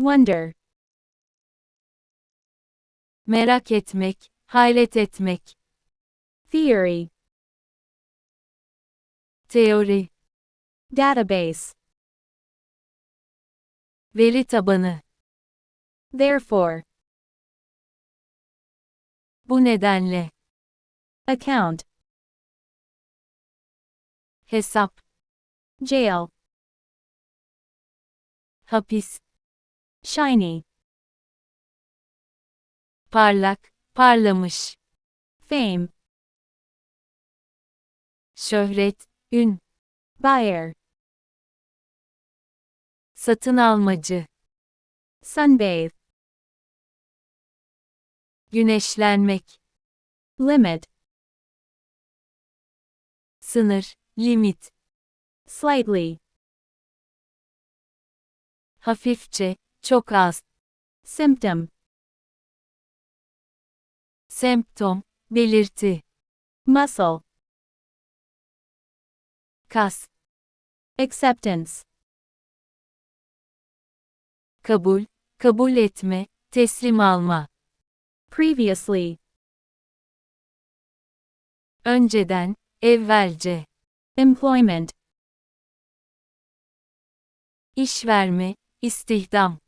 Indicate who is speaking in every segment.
Speaker 1: Wonder.
Speaker 2: merak etmek, hayret etmek,
Speaker 1: Theory.
Speaker 2: teori,
Speaker 1: Database.
Speaker 2: veri tabanı.
Speaker 1: Therefore.
Speaker 2: Bu nedenle,
Speaker 1: Account.
Speaker 2: hesap,
Speaker 1: Jail.
Speaker 2: hapis,
Speaker 1: Shiny.
Speaker 2: parlak, parlamış,
Speaker 1: Fame.
Speaker 2: şöhret, ün,
Speaker 1: Buyer.
Speaker 2: satın almacı,
Speaker 1: Sunbathe.
Speaker 2: güneşlenmek,
Speaker 1: Limit.
Speaker 2: sınır, limit,
Speaker 1: Slightly.
Speaker 2: hafifçe, çok az,
Speaker 1: Symptom.
Speaker 2: semptom, belirti,
Speaker 1: Muscle.
Speaker 2: kas,
Speaker 1: Acceptance.
Speaker 2: kabul, kabul etme, teslim alma,
Speaker 1: Previously.
Speaker 2: önceden, evvelce,
Speaker 1: Employment.
Speaker 2: iş verme, istihdam,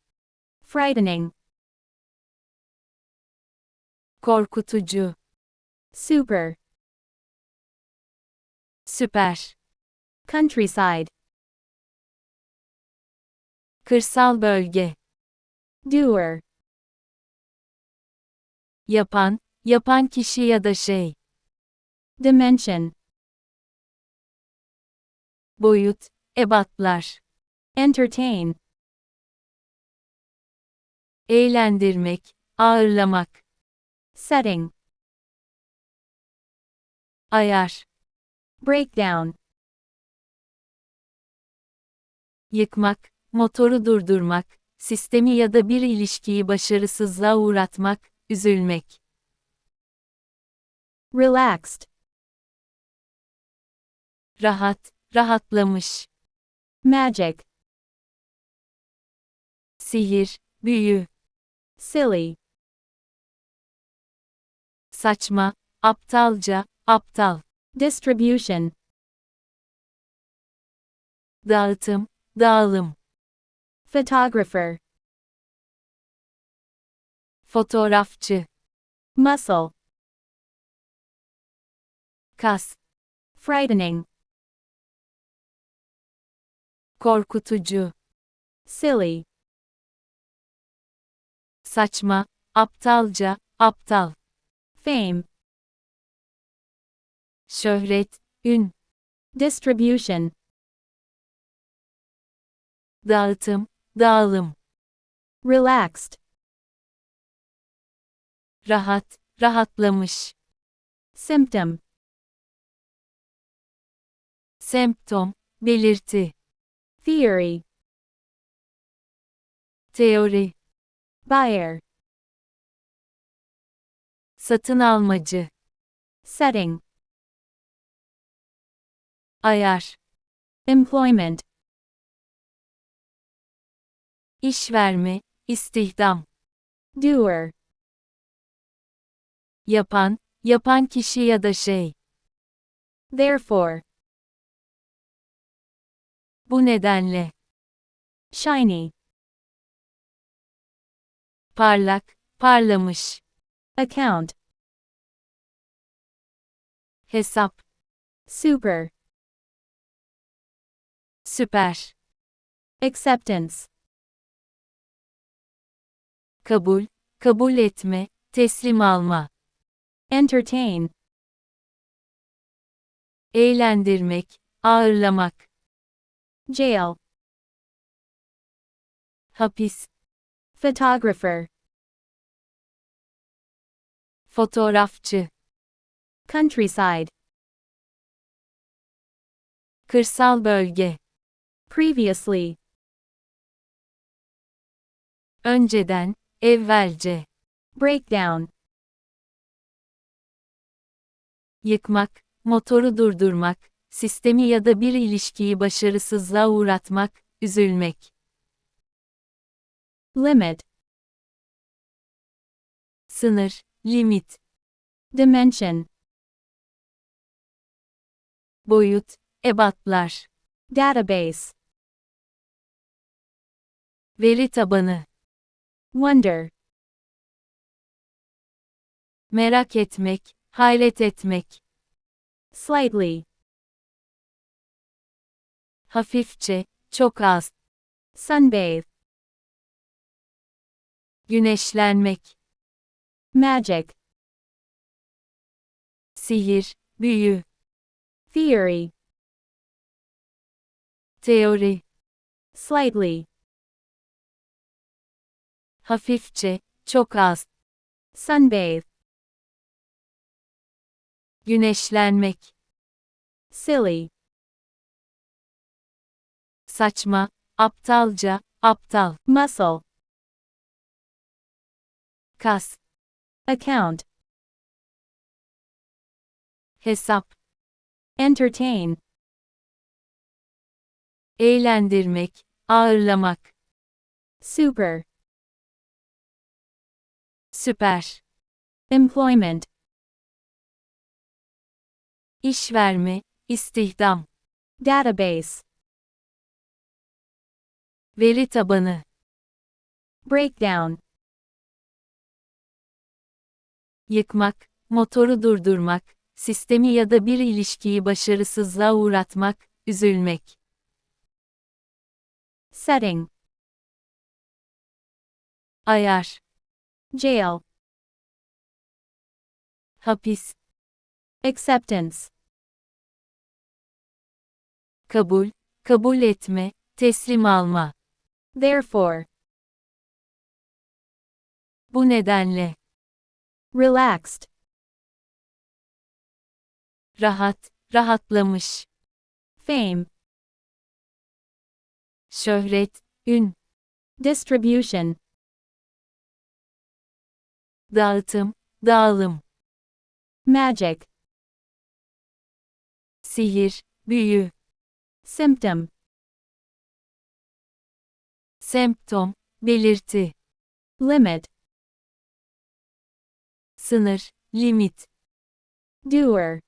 Speaker 1: Frightening.
Speaker 2: korkutucu,
Speaker 1: Super.
Speaker 2: süper,
Speaker 1: Countryside.
Speaker 2: kırsal bölge,
Speaker 1: Doer.
Speaker 2: yapan, yapan kişi ya da şey,
Speaker 1: Dimension.
Speaker 2: boyut, ebatlar,
Speaker 1: Entertain.
Speaker 2: Eğlendirmek, ağırlamak,
Speaker 1: Setting.
Speaker 2: ayar,
Speaker 1: Breakdown.
Speaker 2: yıkmak, motoru durdurmak, sistemi ya da bir ilişkiyi başarısızlığa uğratmak, üzülmek,
Speaker 1: Relaxed.
Speaker 2: rahat, rahatlamış,
Speaker 1: Magic.
Speaker 2: sihir, büyü,
Speaker 1: Silly.
Speaker 2: saçma, aptalca, aptal,
Speaker 1: Distribution.
Speaker 2: dağıtım, dağılım,
Speaker 1: Photographer.
Speaker 2: fotoğrafçı,
Speaker 1: Muscle.
Speaker 2: kas,
Speaker 1: Frightening.
Speaker 2: korkutucu,
Speaker 1: Silly.
Speaker 2: Saçma, aptalca, aptal,
Speaker 1: Fame.
Speaker 2: şöhret, ün,
Speaker 1: Distribution.
Speaker 2: dağıtım, dağılım,
Speaker 1: Relaxed.
Speaker 2: rahat, rahatlamış,
Speaker 1: Symptom.
Speaker 2: semptom, belirti,
Speaker 1: Theory.
Speaker 2: teori,
Speaker 1: Buyer.
Speaker 2: satın almacı,
Speaker 1: Setting.
Speaker 2: ayar,
Speaker 1: Employment.
Speaker 2: iş verme, istihdam,
Speaker 1: Doer.
Speaker 2: yapan, yapan kişi ya da şey,
Speaker 1: Therefore.
Speaker 2: bu nedenle,
Speaker 1: Shiny.
Speaker 2: Parlak, parlamış,
Speaker 1: Account.
Speaker 2: hesap,
Speaker 1: Super.
Speaker 2: süper,
Speaker 1: Acceptance.
Speaker 2: kabul, kabul etme, teslim alma,
Speaker 1: Entertain.
Speaker 2: eğlendirmek, ağırlamak,
Speaker 1: Jail.
Speaker 2: hapis,
Speaker 1: Photographer.
Speaker 2: Fotoğrafçı,
Speaker 1: Countryside.
Speaker 2: kırsal bölge,
Speaker 1: Previously.
Speaker 2: önceden, evvelce,
Speaker 1: Breakdown.
Speaker 2: yıkmak, motoru durdurmak, sistemi ya da bir ilişkiyi başarısızlığa uğratmak, üzülmek,
Speaker 1: limit,
Speaker 2: sınır, limit,
Speaker 1: dimension,
Speaker 2: boyut, ebatlar,
Speaker 1: database,
Speaker 2: veri tabanı,
Speaker 1: wonder,
Speaker 2: merak etmek, hayret etmek,
Speaker 1: slightly,
Speaker 2: hafifçe, çok az,
Speaker 1: sunbathe,
Speaker 2: güneşlenmek,
Speaker 1: magic,
Speaker 2: sihir, büyü,
Speaker 1: theory,
Speaker 2: teori,
Speaker 1: slightly,
Speaker 2: hafifçe, çok az,
Speaker 1: sunbathe,
Speaker 2: güneşlenmek,
Speaker 1: silly,
Speaker 2: saçma, aptalca, aptal,
Speaker 1: muscle,
Speaker 2: kas,
Speaker 1: account,
Speaker 2: hesap,
Speaker 1: entertain,
Speaker 2: eğlendirmek, ağırlamak,
Speaker 1: super,
Speaker 2: süper,
Speaker 1: employment,
Speaker 2: iş verme, istihdam,
Speaker 1: database,
Speaker 2: veri tabanı,
Speaker 1: breakdown,
Speaker 2: yıkmak, motoru durdurmak, sistemi ya da bir ilişkiyi başarısızlığa uğratmak, üzülmek,
Speaker 1: setting,
Speaker 2: ayar,
Speaker 1: jail,
Speaker 2: hapis,
Speaker 1: acceptance,
Speaker 2: kabul, kabul etme, teslim alma.
Speaker 1: therefore,
Speaker 2: Bu nedenle,
Speaker 1: relaxed,
Speaker 2: rahat, rahatlamış,
Speaker 1: fame,
Speaker 2: şöhret, ün,
Speaker 1: distribution,
Speaker 2: dağıtım, dağılım,
Speaker 1: magic,
Speaker 2: sihir, büyü,
Speaker 1: symptom,
Speaker 2: semptom, belirti,
Speaker 1: limit,
Speaker 2: sınır, limit,
Speaker 1: doer,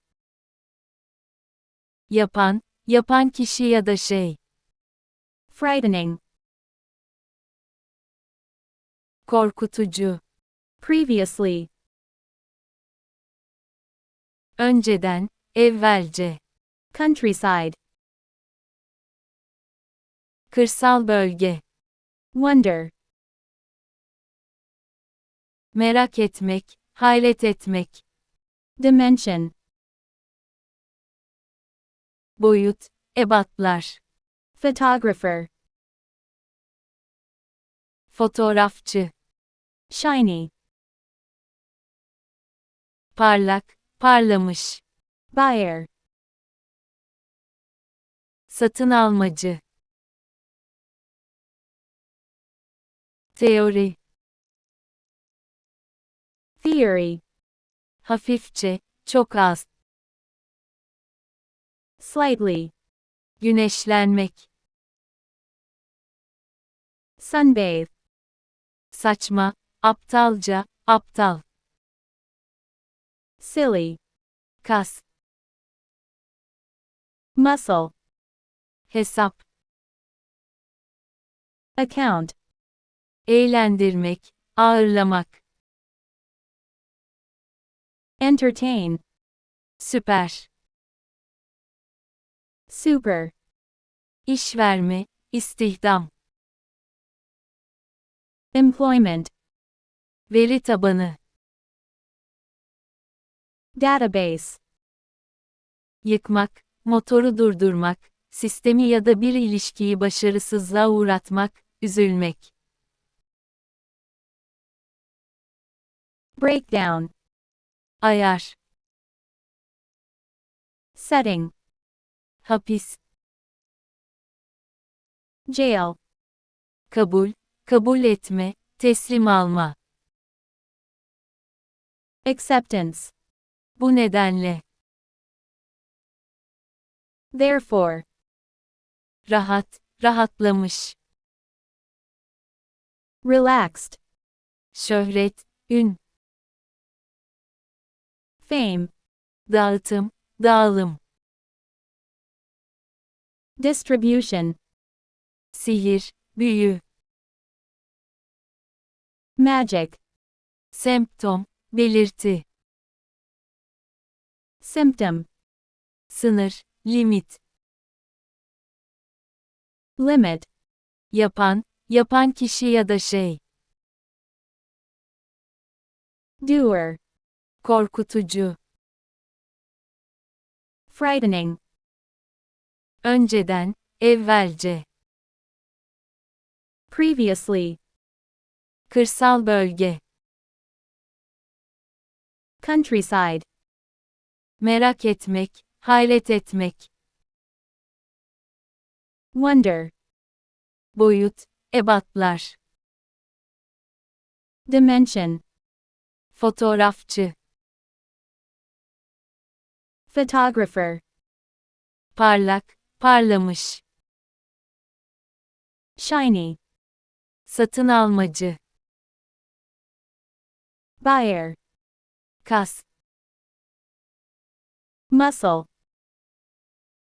Speaker 2: yapan, yapan kişi ya da şey,
Speaker 1: frightening,
Speaker 2: korkutucu,
Speaker 1: previously,
Speaker 2: önceden, evvelce,
Speaker 1: countryside,
Speaker 2: kırsal bölge,
Speaker 1: wonder,
Speaker 2: merak etmek, hayret etmek,
Speaker 1: dimension,
Speaker 2: boyut, ebatlar,
Speaker 1: photographer,
Speaker 2: fotoğrafçı,
Speaker 1: shiny,
Speaker 2: parlak, parlamış,
Speaker 1: buyer,
Speaker 2: satın almacı, teori,
Speaker 1: theory,
Speaker 2: hafifçe, çok az,
Speaker 1: slightly,
Speaker 2: güneşlenmek,
Speaker 1: sunbathe,
Speaker 2: saçma, aptalca, aptal,
Speaker 1: silly,
Speaker 2: kas,
Speaker 1: muscle,
Speaker 2: hesap,
Speaker 1: account,
Speaker 2: eğlendirmek, ağırlamak,
Speaker 1: entertain,
Speaker 2: süper,
Speaker 1: super,
Speaker 2: iş verme, istihdam,
Speaker 1: employment,
Speaker 2: veri tabanı,
Speaker 1: database,
Speaker 2: yıkmak, motoru durdurmak, sistemi ya da bir ilişkiyi başarısızlığa uğratmak, üzülmek,
Speaker 1: breakdown,
Speaker 2: ayar,
Speaker 1: setting,
Speaker 2: hapis,
Speaker 1: jail,
Speaker 2: kabul, kabul etme, teslim alma.
Speaker 1: acceptance,
Speaker 2: Bu nedenle,
Speaker 1: therefore,
Speaker 2: rahat, rahatlamış,
Speaker 1: Relaxed.
Speaker 2: şöhret, ün,
Speaker 1: Fame.
Speaker 2: dağıtım, dağılım,
Speaker 1: Distribution.
Speaker 2: sihir, büyü,
Speaker 1: Magic.
Speaker 2: semptom, belirti,
Speaker 1: Symptom.
Speaker 2: sınır, limit,
Speaker 1: Limit.
Speaker 2: yapan, yapan kişi ya da şey,
Speaker 1: Doer.
Speaker 2: Korkutucu,
Speaker 1: Frightening.
Speaker 2: önceden, evvelce,
Speaker 1: Previously.
Speaker 2: kırsal bölge,
Speaker 1: Countryside.
Speaker 2: merak etmek, hayret etmek,
Speaker 1: Wonder.
Speaker 2: boyut, ebatlar,
Speaker 1: Dimension.
Speaker 2: fotoğrafçı,
Speaker 1: Photographer.
Speaker 2: parlak, parlamış,
Speaker 1: Shiny.
Speaker 2: satın almacı,
Speaker 1: Buyer.
Speaker 2: kas,
Speaker 1: Muscle.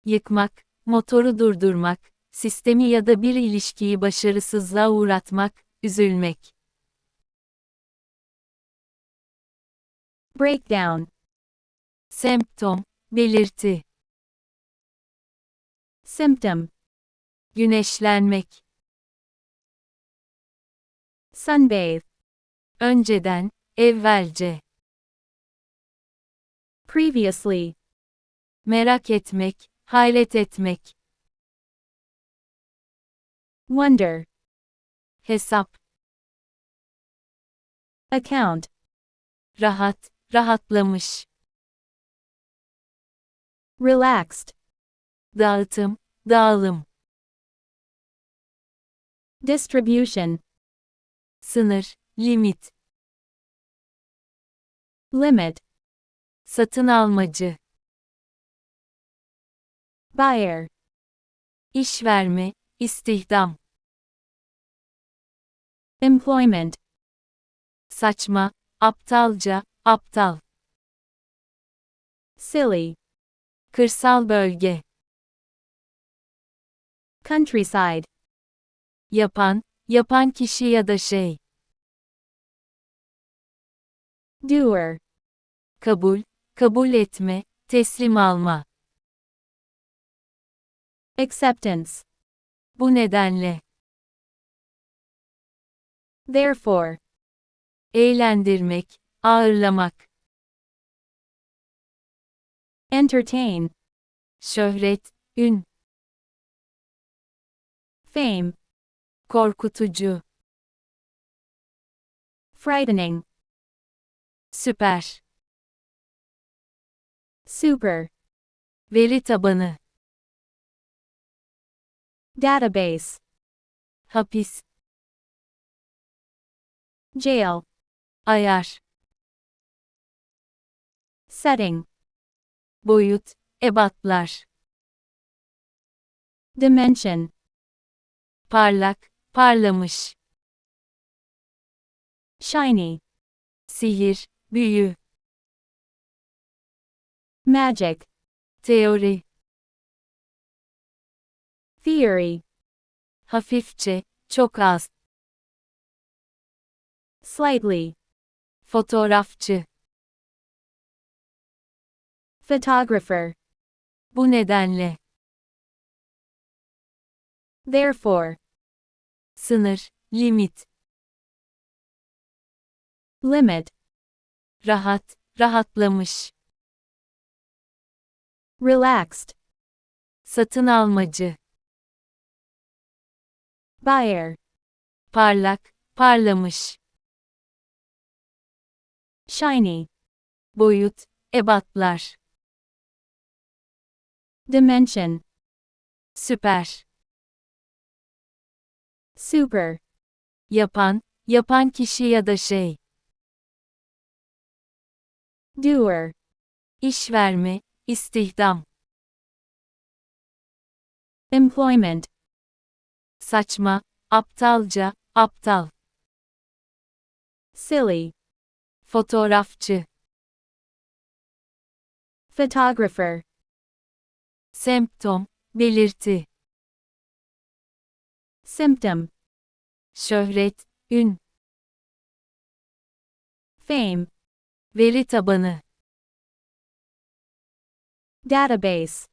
Speaker 2: yıkmak, motoru durdurmak, sistemi ya da bir ilişkiyi başarısızlığa uğratmak, üzülmek,
Speaker 1: Breakdown.
Speaker 2: semptom, belirti,
Speaker 1: Symptom.
Speaker 2: güneşlenmek,
Speaker 1: Sunbathe.
Speaker 2: önceden, evvelce,
Speaker 1: Previously.
Speaker 2: merak etmek, hayret etmek,
Speaker 1: Wonder.
Speaker 2: hesap,
Speaker 1: Account.
Speaker 2: rahat, rahatlamış,
Speaker 1: Relaxed.
Speaker 2: dağıtım, dağılım,
Speaker 1: Distribution.
Speaker 2: sınır, limit,
Speaker 1: Limit.
Speaker 2: satın almacı,
Speaker 1: Buyer.
Speaker 2: iş verme, istihdam,
Speaker 1: Employment.
Speaker 2: saçma, aptalca, aptal,
Speaker 1: Silly.
Speaker 2: Kırsal bölge,
Speaker 1: Countryside.
Speaker 2: yapan, yapan kişi ya da şey,
Speaker 1: Doer.
Speaker 2: kabul, kabul etme, teslim alma.
Speaker 1: Acceptance.
Speaker 2: Bu nedenle,
Speaker 1: Therefore.
Speaker 2: eğlendirmek, ağırlamak,
Speaker 1: Entertain.
Speaker 2: şöhret, ün,
Speaker 1: Fame.
Speaker 2: korkutucu,
Speaker 1: Frightening.
Speaker 2: süper,
Speaker 1: Super.
Speaker 2: veri tabanı,
Speaker 1: Database.
Speaker 2: hapis,
Speaker 1: Jail.
Speaker 2: ayar,
Speaker 1: Setting.
Speaker 2: Boyut, ebatlar,
Speaker 1: Dimension.
Speaker 2: parlak, parlamış,
Speaker 1: Shiny.
Speaker 2: sihir, büyü,
Speaker 1: Magic.
Speaker 2: teori,
Speaker 1: Theory.
Speaker 2: hafifçe, çok az,
Speaker 1: Slightly.
Speaker 2: fotoğrafçı,
Speaker 1: Photographer.
Speaker 2: bu nedenle,
Speaker 1: Therefore.
Speaker 2: sınır, limit,
Speaker 1: Limit.
Speaker 2: rahat, rahatlamış,
Speaker 1: Relaxed.
Speaker 2: satın almacı,
Speaker 1: Buyer.
Speaker 2: parlak, parlamış,
Speaker 1: Shiny.
Speaker 2: boyut, ebatlar,
Speaker 1: Dimension.
Speaker 2: süper,
Speaker 1: Super.
Speaker 2: yapan, yapan kişi ya da şey,
Speaker 1: Doer.
Speaker 2: iş verme, istihdam,
Speaker 1: Employment.
Speaker 2: saçma, aptalca, aptal,
Speaker 1: silly,
Speaker 2: fotoğrafçı,
Speaker 1: photographer,
Speaker 2: semptom, belirti,
Speaker 1: symptom,
Speaker 2: şöhret, ün,
Speaker 1: fame,
Speaker 2: veri tabanı,
Speaker 1: database,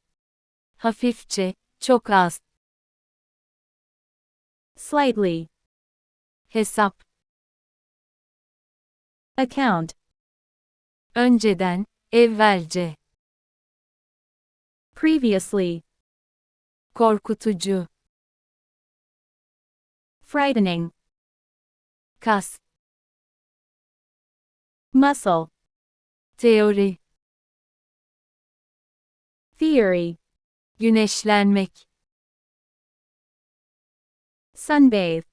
Speaker 2: hafifçe, çok az,
Speaker 1: slightly,
Speaker 2: hesap,
Speaker 1: account,
Speaker 2: önceden, evvelce,
Speaker 1: previously,
Speaker 2: korkutucu,
Speaker 1: frightening,
Speaker 2: kas,
Speaker 1: muscle,
Speaker 2: teori,
Speaker 1: theory,
Speaker 2: güneşlenmek,
Speaker 1: sunbathe,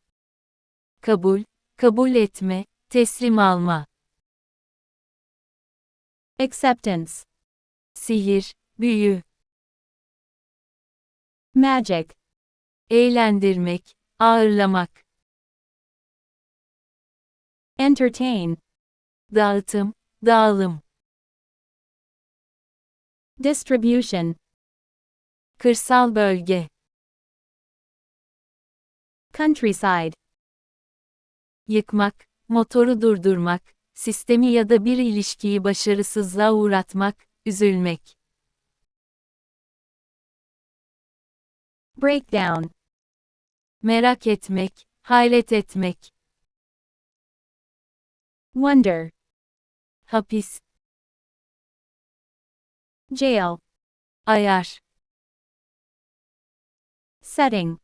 Speaker 2: kabul, kabul etme, teslim alma,
Speaker 1: acceptance,
Speaker 2: sihir, büyü,
Speaker 1: magic,
Speaker 2: eğlendirmek, ağırlamak,
Speaker 1: entertain,
Speaker 2: dağıtım, dağılım,
Speaker 1: distribution,
Speaker 2: kırsal bölge,
Speaker 1: countryside,
Speaker 2: yıkmak, motoru durdurmak, sistemi ya da bir ilişkiyi başarısızlığa uğratmak, üzülmek,
Speaker 1: breakdown,
Speaker 2: merak etmek, hayret etmek,
Speaker 1: wonder,
Speaker 2: hapis,
Speaker 1: jail,
Speaker 2: ayar,
Speaker 1: setting,